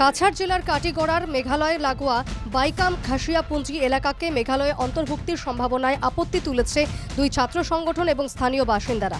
কাছাড় জেলার কাটিগড়ার মেঘালয় লাগোয়া বাইকাম খাসিয়াপুঞ্জি এলাকাকে মেঘালয়ে অন্তর্ভুক্তির সম্ভাবনায় আপত্তি তুলেছে দুই ছাত্র সংগঠন এবং স্থানীয় বাসিন্দারা।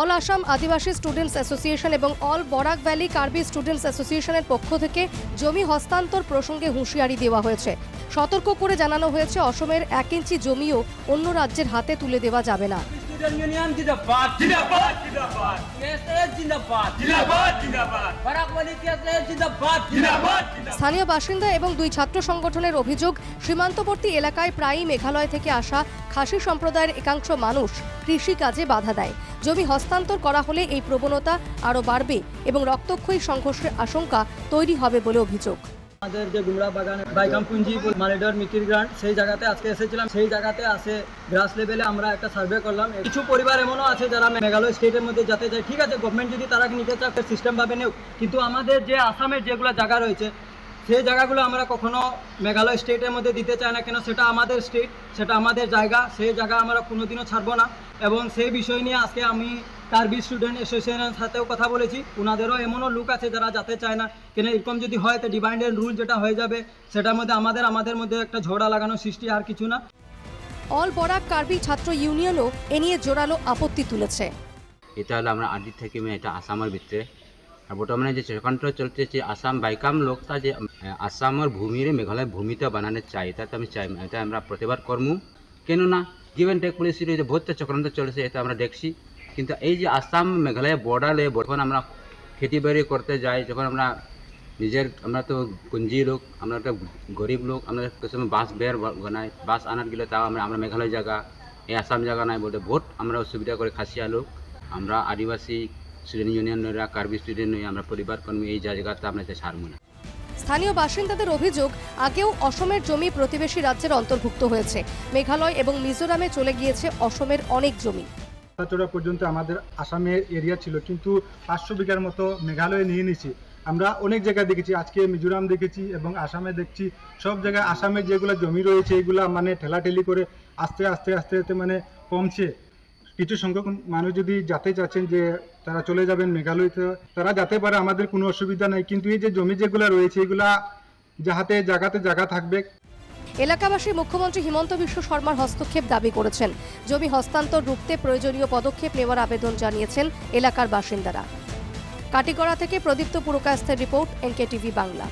All Assam Adivasi students association এবং all Barak valley Karbi students অ্যাসোসিয়েশনের পক্ষ থেকে জমি হস্তান্তর প্রসঙ্গে হুঁশিয়ারি দেওয়া হয়েছে। সতর্ক করে জানানো হয়েছে অসমের এক ইঞ্চি জমিও অন্য রাজ্যের হাতে তুলে দেওয়া যাবে না। স্টুডেন্ট ইউনিয়ন জিন্দাবাদ জিন্দাবাদ জিন্দাবাদ কেএসএ জিন্দাবাদ জিন্দাবাদ জিন্দাবাদ বরাকবালি কেএসএ জিন্দাবাদ জিন্দাবাদ স্থানীয় বাসিন্দা এবং দুই ছাত্র সংগঠনের অভিযোগ সীমান্তবর্তী এলাকায় প্রায়ই মেঘালয় থেকে আসা খাসি সম্প্রদায়ের একাংশ মানুষ কৃষিকাজে বাধা দেয়। জমি হস্তান্তর করা হলে এই প্রবণতা আরও বাড়বে এবং রক্তক্ষয়ী সংঘর্ষের আশঙ্কা তৈরি হবে বলে অভিযোগ। আমাদের যে গুমরা বাগান বাইকাম পুঞ্জি মালিডার মিকির গ্রান্ট সেই জায়গাতে আজকে এসেছিলাম। সেই জায়গাতে আসে গ্রাস লেভেলে আমরা একটা সার্ভে করলাম। কিছু পরিবার এমনও আছে যারা মেঘালয় স্টেটের মধ্যে যেতে চায়। ঠিক আছে গভর্নমেন্ট যদি তারা নিতে চায় সিস্টেম ভাবে নেও কিন্তু আমাদের যে আসামের যেগুলো জায়গা রয়েছে, সেই জায়গাগুলো আমরা কখনো মেঘালয় স্টেটের মধ্যে দিতে চাই না কেন? সেটা আমাদের স্টেট সেটা আমাদের জায়গা। সেই জায়গা আমরা কোনোদিনও ছাড়বো না। এবং সেই বিষয় নিয়ে আজকে আমি কার্বি স্টুডেন্ট অ্যাসোসিয়েশনের সাথেও কথা বলেছি। ওনাদেরও এমনও লোক আছে যারা যেতে চায় না। কেন এরকম যদি হয় তো ডিভাইড অ্যান্ড রুল যেটা হয়ে যাবে সেটার মধ্যে আমাদের আমাদের মধ্যে একটা ঝগড়া লাগানো সৃষ্টি আর কিছু না। অল বরাক কার্বি ছাত্র ইউনিয়নও এ নিয়ে জোরালো আপত্তি তুলেছে। এটা হলো আমরা আদি থেকে মেয়ে এটা আসামের ভিতরে। আর বর্তমানে যে চক্রান্ত চলছে যে আসাম বাইকাম লোকটা যে আসামের ভূমিরে মেঘালয় ভূমিটা বানানো চাই এটা তো আমি চাই এটা আমরা প্রতিবাদ করব কেননা গিভেন টেক পলিসির যে বহুত চক্রান্ত চলেছে এটা আমরা দেখছি। কিন্তু এই যে আসাম মেঘালয় বর্ডারে যখন আমরা খেতি বাড়ি করতে যাই, যখন আমরা নিজের, আমরা তো কুঞ্জি লোক, আমরা একটা গরিব লোক, আমরা সময় বাস বের বানাই বাস আনার গেলে তাও আমরা আমরা মেঘালয় জায়গা, এই আসাম জায়গা নাই বলতে বহুত আমরা অসুবিধা করে খাসিয়া লোক, আমরা আদিবাসী স্টুডেন্ট ইউনিয়নরা কার্বি স্টুডেন্ট নই আমরা পরিবার কর্মী, এই জায়গাতে আমরা ছাড়বো না। স্থানীয় বাসিন্দাদের অভিযোগ, আগেও অসমের জমি প্রতিবেশী রাজ্যের অন্তর্ভুক্ত হয়েছে। মেঘালয় এবং মিজোরামে চলে গিয়েছে অসমের অনেক জমি। চড়া পর্যন্ত আমাদের আসামের এরিয়া ছিল, কিন্তু পাঁচশো বিঘার মতো মেঘালয়ে নিয়ে নিয়েছি আমরা অনেক জায়গায় দেখেছি, আজকে মিজোরাম দেখেছি এবং আসামে দেখছি, সব জায়গায় আসামের যেগুলো জমি রয়েছে, এগুলা মানে ঠেলাঠেলি করে আস্তে আস্তে আস্তে আস্তে মানে কমছে। কিছু সংখ্যক মানুষ যদি যেতে চাচ্ছেন যে তারা চলে যাবেন মেঘালয়তে, তারা যেতে পারে আমাদের কোনো অসুবিধা নাই, কিন্তু এই যে জমি যেগুলো রয়েছে, এগুলা যাহাতে জায়গাতে জায়গা থাকবে এলাকাবাসী মুখ্যমন্ত্রী হিমন্ত বিশ্ব শর্মার হস্তক্ষেপ দাবি করেছেন। জমি হস্তান্তর রুখতে প্রয়োজনীয় পদক্ষেপ নেওয়ার আবেদন জানিয়েছেন এলাকার বাসিন্দারা। কাটিগড়া থেকে প্রদীপ্ত পুরকাস্তের রিপোর্ট এনকেটিভি বাংলা।